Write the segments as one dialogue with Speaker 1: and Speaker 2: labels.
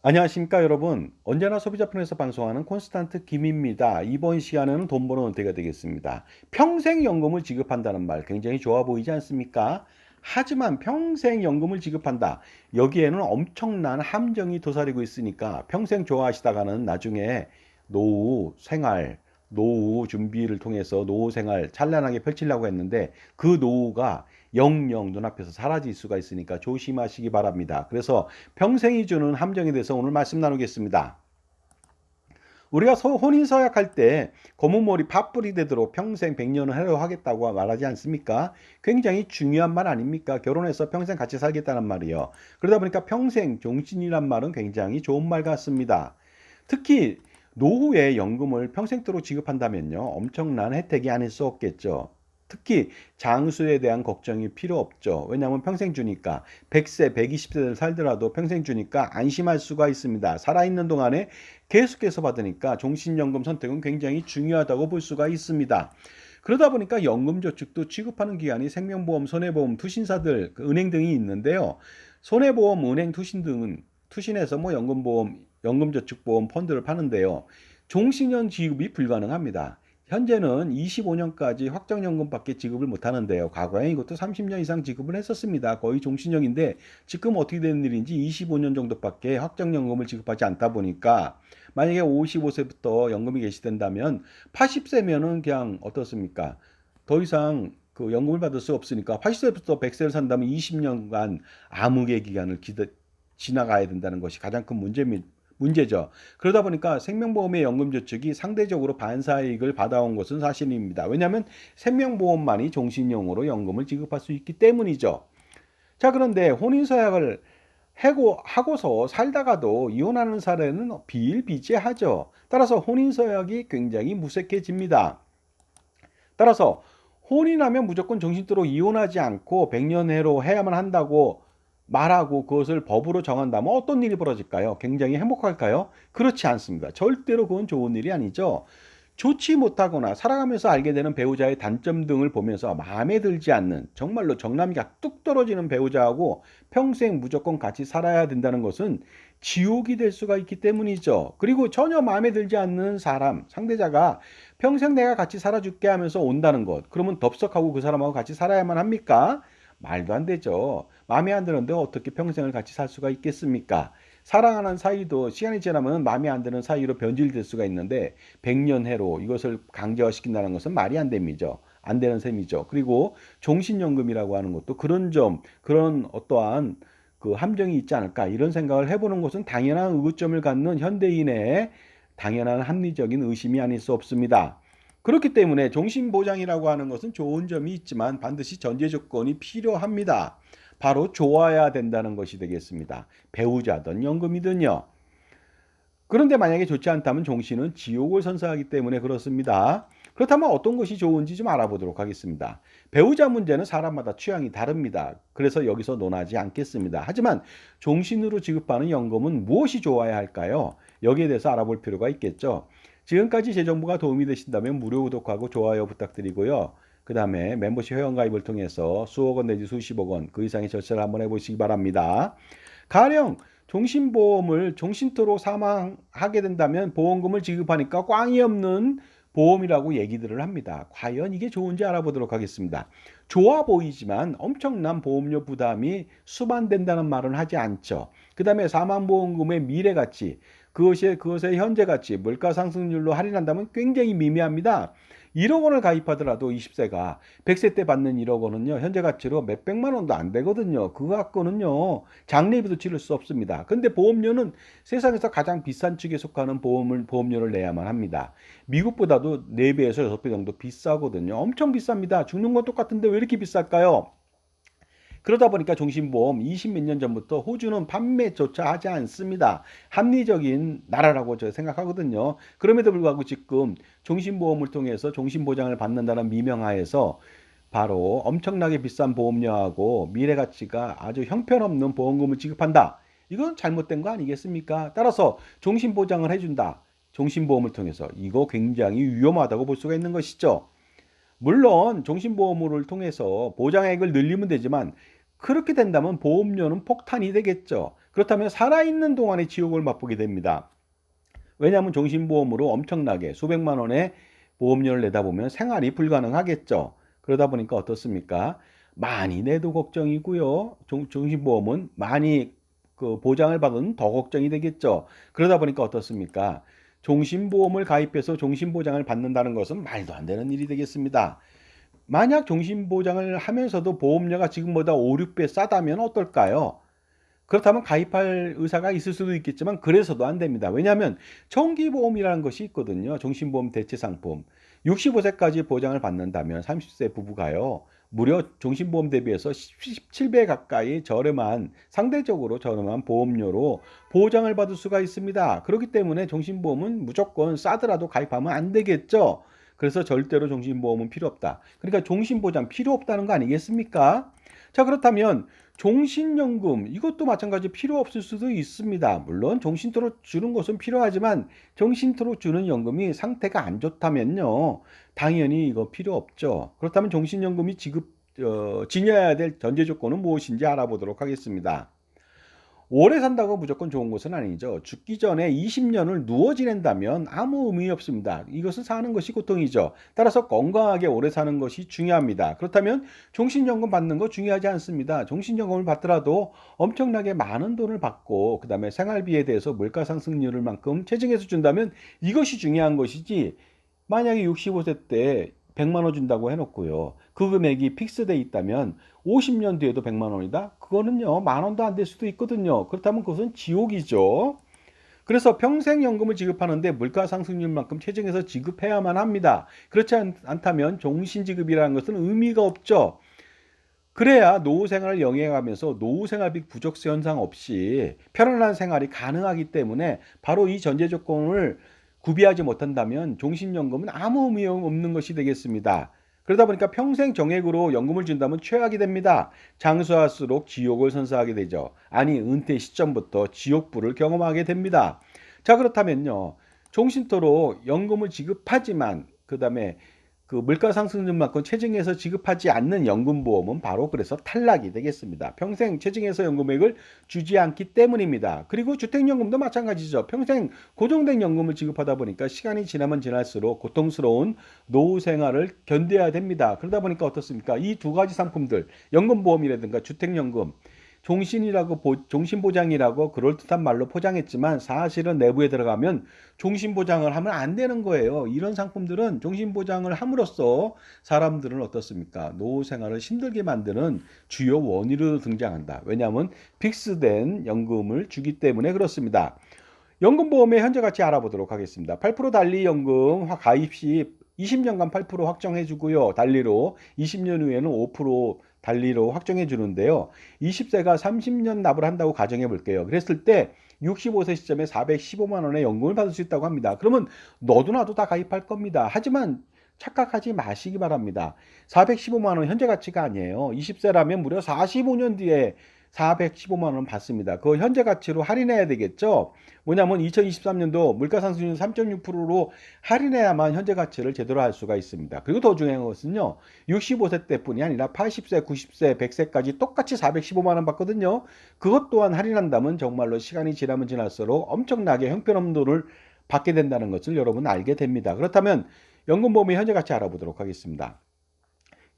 Speaker 1: 안녕하십니까 여러분. 언제나 소비자 편에서 방송하는 콘스탄트 김입니다. 이번 시간에는 돈 버는 은퇴가 되겠습니다. 평생연금을 지급한다는 말 굉장히 좋아 보이지 않습니까? 하지만 평생연금을 지급한다. 여기에는 엄청난 함정이 도사리고 있으니까 평생 좋아하시다가는 나중에 노후 생활 노후 준비를 통해서 노후 생활 찬란하게 펼치려고 했는데 그 노후가 영영 눈앞에서 사라질 수가 있으니까 조심하시기 바랍니다. 그래서 평생이 주는 함정에 대해서 오늘 말씀 나누겠습니다. 우리가 혼인 서약 할 때 검은 머리 팥불이 되도록 평생 100년을 하려 하겠다고 말하지 않습니까? 굉장히 중요한 말 아닙니까? 결혼해서 평생 같이 살겠다는 말이요. 그러다 보니까 평생 종신이란 말은 굉장히 좋은 말 같습니다. 특히 노후에 연금을 평생도록 지급한다면요. 엄청난 혜택이 아닐 수 없겠죠. 특히 장수에 대한 걱정이 필요 없죠. 왜냐하면 평생 주니까 100세, 120세를 살더라도 평생 주니까 안심할 수가 있습니다. 살아있는 동안에 계속해서 받으니까 종신연금 선택은 굉장히 중요하다고 볼 수가 있습니다. 그러다 보니까 연금저축도 취급하는 기관이 생명보험, 손해보험, 투신사들, 그 은행 등이 있는데요. 손해보험, 은행, 투신 등은 투신에서 뭐 연금보험, 연금저축보험 펀드를 파는데요. 종신형 지급이 불가능합니다. 현재는 25년까지 확정연금밖에 지급을 못하는데요. 과거에 이것도 30년 이상 지급을 했었습니다. 거의 종신형인데 지금 어떻게 되는 일인지 25년 정도밖에 확정연금을 지급하지 않다 보니까 만약에 55세부터 연금이 개시된다면 80세면은 그냥 어떻습니까? 더 이상 그 연금을 받을 수 없으니까 80세부터 100세를 산다면 20년간 암흑의 기간을 기다, 지나가야 된다는 것이 가장 큰 문제입니다. 문제죠. 그러다 보니까 생명보험의 연금저축이 상대적으로 반사이익을 받아온 것은 사실입니다. 왜냐하면 생명보험만이 종신형으로 연금을 지급할 수 있기 때문이죠. 자, 그런데 혼인서약을 해고 하고서 살다가도 이혼하는 사례는 비일비재하죠. 따라서 혼인서약이 굉장히 무색해집니다. 따라서 혼인하면 무조건 정신도로 이혼하지 않고 100년해로 해야만 한다고 말하고 그것을 법으로 정한다면 어떤 일이 벌어질까요? 굉장히 행복할까요? 그렇지 않습니다. 절대로 그건 좋은 일이 아니죠. 좋지 못하거나 살아가면서 알게 되는 배우자의 단점 등을 보면서 마음에 들지 않는 정말로 정남이가 뚝 떨어지는 배우자하고 평생 무조건 같이 살아야 된다는 것은 지옥이 될 수가 있기 때문이죠. 그리고 전혀 마음에 들지 않는 사람, 상대자가 평생 내가 같이 살아줄게 하면서 온다는 것. 그러면 덥석하고 그 사람하고 같이 살아야만 합니까? 말도 안 되죠. 마음에 안 드는데 어떻게 평생을 같이 살 수가 있겠습니까? 사랑하는 사이도 시간이 지나면 마음에 안 드는 사이로 변질될 수가 있는데 100년 해로 이것을 강제화시킨다는 것은 말이 안 됩니다. 안 되는 셈이죠. 그리고 종신연금이라고 하는 것도 그런 점, 그런 어떠한 그 함정이 있지 않을까 이런 생각을 해보는 것은 당연한 의구점을 갖는 현대인의 당연한 합리적인 의심이 아닐 수 없습니다. 그렇기 때문에 종신보장이라고 하는 것은 좋은 점이 있지만 반드시 전제 조건이 필요합니다. 바로 좋아야 된다는 것이 되겠습니다. 배우자든 연금이든요. 그런데 만약에 좋지 않다면 종신은 지옥을 선사하기 때문에 그렇습니다. 그렇다면 어떤 것이 좋은지 좀 알아보도록 하겠습니다. 배우자 문제는 사람마다 취향이 다릅니다. 그래서 여기서 논하지 않겠습니다. 하지만 종신으로 지급하는 연금은 무엇이 좋아야 할까요? 여기에 대해서 알아볼 필요가 있겠죠. 지금까지 제 정보가 도움이 되신다면 무료 구독하고 좋아요 부탁드리고요. 그 다음에 멤버십 회원가입을 통해서 수억 원 내지 수십억 원 그 이상의 절차를 한번 해보시기 바랍니다. 가령 종신보험을 종신토로 사망하게 된다면 보험금을 지급하니까 꽝이 없는 보험이라고 얘기들을 합니다. 과연 이게 좋은지 알아보도록 하겠습니다. 좋아 보이지만 엄청난 보험료 부담이 수반된다는 말은 하지 않죠. 그 다음에 사망보험금의 미래가치, 그것이 그것의 현재 가치, 물가 상승률로 할인한다면 굉장히 미미합니다. 1억 원을 가입하더라도 20세가 100세 때 받는 1억 원은요 현재 가치로 몇 백만 원도 안 되거든요. 그거 갖고는요 장례비도 치를 수 없습니다. 근데 보험료는 세상에서 가장 비싼 축에 속하는 보험을 보험료를 내야만 합니다. 미국보다도 4배에서 6배 정도 비싸거든요. 엄청 비쌉니다. 죽는 건 똑같은데 왜 이렇게 비쌀까요 그러다 보니까 종신보험 20 몇 년 전부터 호주는 판매조차 하지 않습니다. 합리적인 나라라고 저 생각하거든요. 그럼에도 불구하고 지금 종신보험을 통해서 종신보장을 받는다는 미명하에서 바로 엄청나게 비싼 보험료하고 미래 가치가 아주 형편없는 보험금을 지급한다. 이건 잘못된 거 아니겠습니까? 따라서 종신보장을 해준다. 종신보험을 통해서 이거 굉장히 위험하다고 볼 수가 있는 것이죠. 물론 종신보험을 통해서 보장액을 늘리면 되지만 그렇게 된다면 보험료는 폭탄이 되겠죠. 그렇다면 살아있는 동안에 지옥을 맛보게 됩니다. 왜냐하면 종신보험으로 엄청나게 수백만 원의 보험료를 내다 보면 생활이 불가능하겠죠. 그러다 보니까 어떻습니까? 많이 내도 걱정이고요. 종, 종신보험은 많이 그 보장을 받은 더 걱정이 되겠죠. 그러다 보니까 어떻습니까? 종신보험을 가입해서 종신보장을 받는다는 것은 말도 안 되는 일이 되겠습니다. 만약 종신보장을 하면서도 보험료가 지금보다 5, 6배 싸다면 어떨까요? 그렇다면 가입할 의사가 있을 수도 있겠지만 그래서도 안 됩니다. 왜냐하면 정기보험이라는 것이 있거든요. 종신보험 대체 상품. 65세까지 보장을 받는다면 30세 부부가요. 무려 종신보험 대비해서 17배 가까이 저렴한 상대적으로 저렴한 보험료로 보장을 받을 수가 있습니다. 그렇기 때문에 종신보험은 무조건 싸더라도 가입하면 안 되겠죠. 그래서 절대로 종신보험은 필요 없다. 그러니까 종신보장 필요 없다는 거 아니겠습니까? 자, 그렇다면 종신연금 이것도 마찬가지 필요 없을 수도 있습니다. 물론 종신토로 주는 것은 필요하지만 종신토로 주는 연금이 상태가 안 좋다면요. 당연히 이거 필요 없죠. 그렇다면 종신연금이 지급 어, 지녀야 될 전제 조건은 무엇인지 알아보도록 하겠습니다. 오래 산다고 무조건 좋은 것은 아니죠. 죽기 전에 20년을 누워 지낸다면 아무 의미 없습니다. 이것은 사는 것이 고통이죠. 따라서 건강하게 오래 사는 것이 중요합니다. 그렇다면 종신연금 받는 거 중요하지 않습니다. 종신연금을 받더라도 엄청나게 많은 돈을 받고 그 다음에 생활비에 대해서 물가 상승률을 만큼 체증해서 준다면 이것이 중요한 것이지 만약에 65세 때 100만 원 준다고 해놓고요. 그 금액이 픽스돼 있다면 50년 뒤에도 100만 원이다? 그거는요, 만 원도 안 될 수도 있거든요. 그렇다면 그것은 지옥이죠. 그래서 평생연금을 지급하는데 물가 상승률만큼 체증해서 지급해야만 합니다. 그렇지 않, 않다면 종신지급이라는 것은 의미가 없죠. 그래야 노후 생활을 영위해가면서 노후 생활비 부족 현상 없이 편안한 생활이 가능하기 때문에 바로 이 전제 조건을 구비하지 못한다면 종신연금은 아무 의미 없는 것이 되겠습니다. 그러다 보니까 평생 정액으로 연금을 준다면 최악이 됩니다. 장수할수록 지옥을 선사하게 되죠. 아니 은퇴 시점부터 지옥불을 경험하게 됩니다. 자 그렇다면요. 종신토로 연금을 지급하지만 그 다음에 그 물가 상승률만큼 체증해서 지급하지 않는 연금보험은 바로 그래서 탈락이 되겠습니다. 평생 체증해서 연금액을 주지 않기 때문입니다. 그리고 주택연금도 마찬가지죠. 평생 고정된 연금을 지급하다 보니까 시간이 지나면 지날수록 고통스러운 노후 생활을 견뎌야 됩니다. 그러다 보니까 어떻습니까? 이 두 가지 상품들, 연금보험이라든가 주택연금, 종신이라고 종신보장이라고 그럴듯한 말로 포장했지만 사실은 내부에 들어가면 종신보장을 하면 안 되는 거예요. 이런 상품들은 종신보장을 함으로써 사람들은 어떻습니까? 노후 생활을 힘들게 만드는 주요 원인으로 등장한다. 왜냐하면 픽스된 연금을 주기 때문에 그렇습니다. 연금보험의 현재 가치 알아보도록 하겠습니다. 8% 달리 연금 가입 시 20년간 8% 확정해 주고요. 달리로 20년 후에는 5% 달리로 확정해 주는데요. 20세가 30년 납을 한다고 가정해 볼게요. 그랬을 때 65세 시점에 415만 원의 연금을 받을 수 있다고 합니다. 그러면 너도 나도 다 가입할 겁니다. 하지만 착각하지 마시기 바랍니다. 415만 원 현재 가치가 아니에요. 20세라면 무려 45년 뒤에 415만 원 받습니다. 그 현재 가치로 할인해야 되겠죠. 뭐냐면 2023년도 물가 상승률 3.6%로 할인해야만 현재 가치를 제대로 할 수가 있습니다. 그리고 더 중요한 것은요. 65세 때뿐이 아니라 80세, 90세, 100세까지 똑같이 415만 원 받거든요. 그것 또한 할인한다면 정말로 시간이 지나면 지날수록 엄청나게 형편없는 돈을 받게 된다는 것을 여러분 알게 됩니다. 그렇다면 연금보험의 현재 가치 알아보도록 하겠습니다.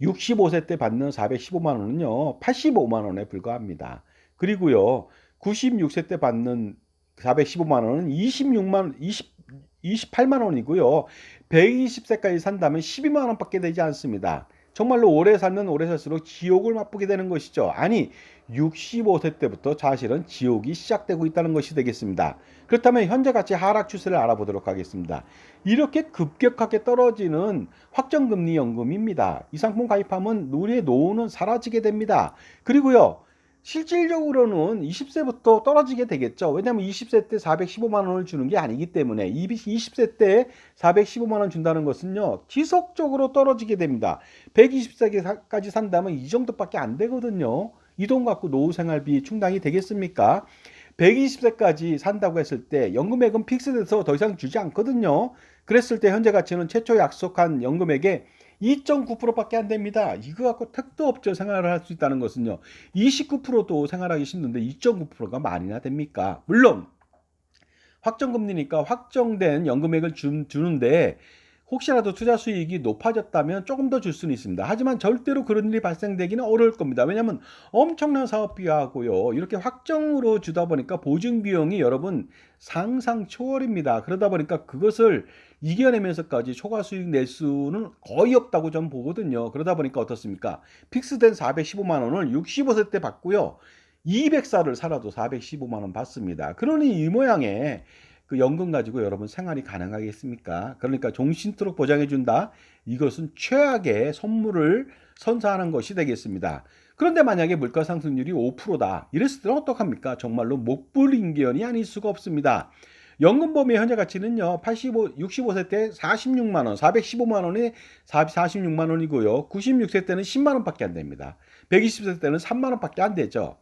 Speaker 1: 65세 때 받는 415만 원은요, 85만 원에 불과합니다. 그리고요, 96세 때 받는 415만 원은 26만 20 28만 원이고요. 120세까지 산다면 12만 원밖에 되지 않습니다. 정말로 오래 살면 오래 살수록 지옥을 맛보게 되는 것이죠. 아니, 65세 때부터 사실은 지옥이 시작되고 있다는 것이 되겠습니다. 그렇다면 현재 가치 하락 추세를 알아보도록 하겠습니다. 이렇게 급격하게 떨어지는 확정금리 연금입니다. 이 상품 가입하면 우리의 노후는 사라지게 됩니다. 그리고요. 실질적으로는 20세부터 떨어지게 되겠죠. 왜냐하면 20세 때 415만 원을 주는 게 아니기 때문에 20세 때 415만 원 준다는 것은요. 지속적으로 떨어지게 됩니다. 120세까지 산다면 이 정도밖에 안 되거든요. 이 돈 갖고 노후 생활비 충당이 되겠습니까? 120세까지 산다고 했을 때 연금액은 픽스돼서 더 이상 주지 않거든요. 그랬을 때 현재 가치는 최초 약속한 연금액의 2.9%밖에 안 됩니다. 이거 갖고 택도 없죠. 생활을 할 수 있다는 것은요. 29%도 생활하기 힘든데 2.9%가 말이나 됩니까? 물론 확정금리니까 확정된 연금액을 주, 주는데 혹시라도 투자 수익이 높아졌다면 조금 더 줄 수는 있습니다. 하지만 절대로 그런 일이 발생되기는 어려울 겁니다. 왜냐하면 엄청난 사업비하고요. 이렇게 확정으로 주다 보니까 보증 비용이 여러분 상상 초월입니다. 그러다 보니까 그것을 이겨내면서까지 초과 수익 낼 수는 거의 없다고 좀 보거든요. 그러다 보니까 어떻습니까? 픽스된 415만 원을 65세 때 받고요. 200살을 살아도 415만 원 받습니다. 그러니 이 모양의 그 연금 가지고 여러분 생활이 가능하겠습니까? 그러니까 종신토록 보장해 준다. 이것은 최악의 선물을 선사하는 것이 되겠습니다. 그런데 만약에 물가 상승률이 5%다. 이랬을 때는 어떡합니까? 정말로 목불인견이 아닐 수가 없습니다. 연금보험의 현재 가치는요, 85, 65세 때 46만 원, 415만 원에 46만 원이고요. 96세 때는 10만 원밖에 안 됩니다. 120세 때는 3만 원밖에 안 되죠.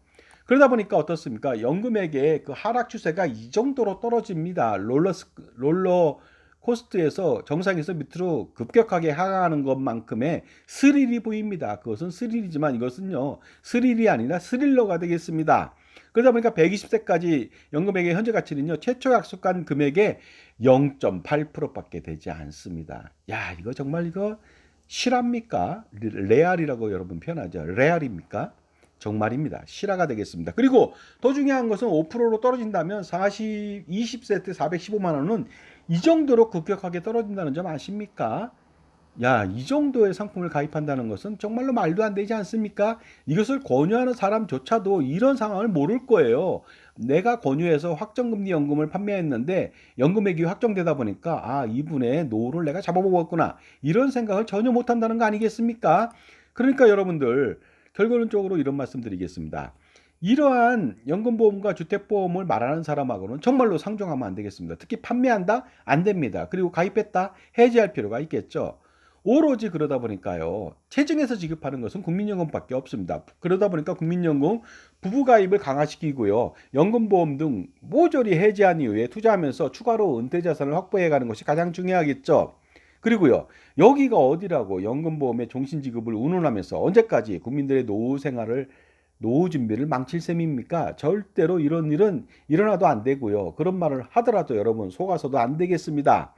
Speaker 1: 그러다 보니까 어떻습니까? 연금액의 그 하락 추세가 이 정도로 떨어집니다. 롤러 롤러 코스트에서 정상에서 밑으로 급격하게 하락하는 것만큼의 스릴이 보입니다. 그것은 스릴이지만 이것은요 스릴이 아니라 스릴러가 되겠습니다. 그러다 보니까 120세까지 연금액의 현재 가치는요 최초 약속한 금액의 0.8%밖에 되지 않습니다. 야 이거 정말 이거 실합니까? 레알이라고 여러분 표현하죠. 레알입니까? 정말입니다. 실화가 되겠습니다. 그리고 더 중요한 것은 5%로 떨어진다면 40, 20세 때 415만 원은 이 정도로 급격하게 떨어진다는 점 아십니까? 야, 이 정도의 상품을 가입한다는 것은 정말로 말도 안 되지 않습니까? 이것을 권유하는 사람조차도 이런 상황을 모를 거예요. 내가 권유해서 확정금리 연금을 판매했는데 연금액이 확정되다 보니까 아, 이분의 노후를 내가 잡아먹었구나. 이런 생각을 전혀 못 한다는 거 아니겠습니까? 그러니까 여러분들 결론적으로 이런 말씀드리겠습니다. 이러한 연금보험과 주택보험을 말하는 사람하고는 정말로 상종하면 안 되겠습니다. 특히 판매한다? 안 됩니다. 그리고 가입했다? 해지할 필요가 있겠죠. 오로지 그러다 보니까요. 체증해서 지급하는 것은 국민연금밖에 없습니다. 그러다 보니까 국민연금 부부가입을 강화시키고요. 연금보험 등 모조리 해지한 이후에 투자하면서 추가로 은퇴자산을 확보해가는 것이 가장 중요하겠죠. 그리고요, 여기가 어디라고 연금보험의 종신지급을 운운하면서 언제까지 국민들의 노후 생활을 노후 준비를 망칠 셈입니까? 절대로 이런 일은 일어나도 안 되고요. 그런 말을 하더라도 여러분 속아서도 안 되겠습니다.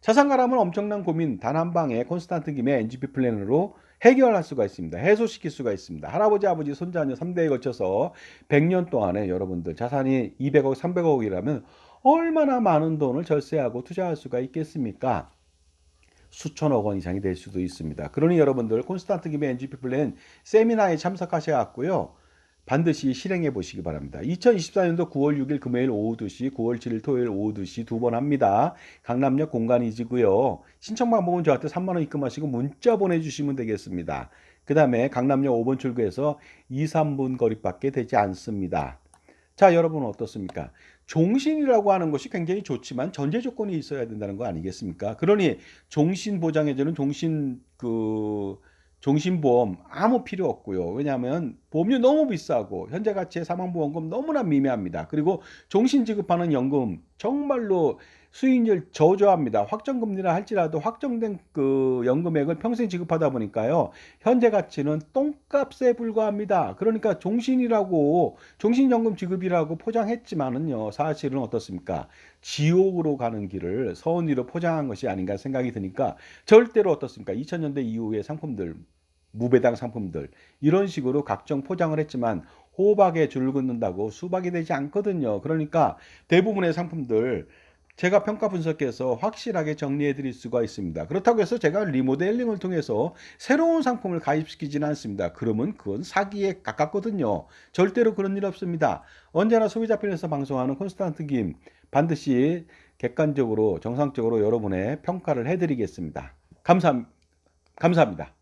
Speaker 1: 자산 가람은 엄청난 고민 단 한 방에 콘스탄트 김의 NGP 플랜으로 해결할 수가 있습니다. 해소시킬 수가 있습니다. 할아버지, 아버지, 손자 녀 3대에 걸쳐서 100년 동안에 여러분들 자산이 200억, 300억이라면 얼마나 많은 돈을 절세하고 투자할 수가 있겠습니까? 수천억 원 이상이 될 수도 있습니다. 그러니 여러분들 콘스탄트 김의 NGP 플랜 세미나에 참석하셔갖고요. 반드시 실행해 보시기 바랍니다. 2024년도 9월 6일 금요일 오후 2시, 9월 7일 토요일 오후 2시 두 번 합니다. 강남역 공간이지고요. 신청 방법은 저한테 3만 원 입금하시고 문자 보내주시면 되겠습니다. 그 다음에 강남역 5번 출구에서 2, 3분 거리밖에 되지 않습니다. 자, 여러분은 어떻습니까? 종신이라고 하는 것이 굉장히 좋지만 전제 조건이 있어야 된다는 거 아니겠습니까? 그러니 종신 보장해주는 종신 그 종신보험 아무 필요 없고요. 왜냐하면 보험료 너무 비싸고 현재 가치의 사망보험금 너무나 미미합니다. 그리고 종신 지급하는 연금 정말로 수익률 저조합니다. 확정금리라 할지라도 확정된 그 연금액을 평생 지급하다 보니까요. 현재 가치는 똥값에 불과합니다. 그러니까 종신이라고 종신연금 지급이라고 포장했지만은요. 사실은 어떻습니까? 지옥으로 가는 길을 서운이로 포장한 것이 아닌가 생각이 드니까 절대로 어떻습니까? 2000년대 이후의 상품들 무배당 상품들 이런 식으로 각종 포장을 했지만 호박에 줄 긋는다고 수박이 되지 않거든요. 그러니까 대부분의 상품들 제가 평가 분석해서 확실하게 정리해 드릴 수가 있습니다. 그렇다고 해서 제가 리모델링을 통해서 새로운 상품을 가입시키지는 않습니다. 그러면 그건 사기에 가깝거든요. 절대로 그런 일 없습니다. 언제나 소비자 편에서 방송하는 콘스탄트 김 반드시 객관적으로 정상적으로 여러분의 평가를 해 드리겠습니다. 감사, 감사합니다.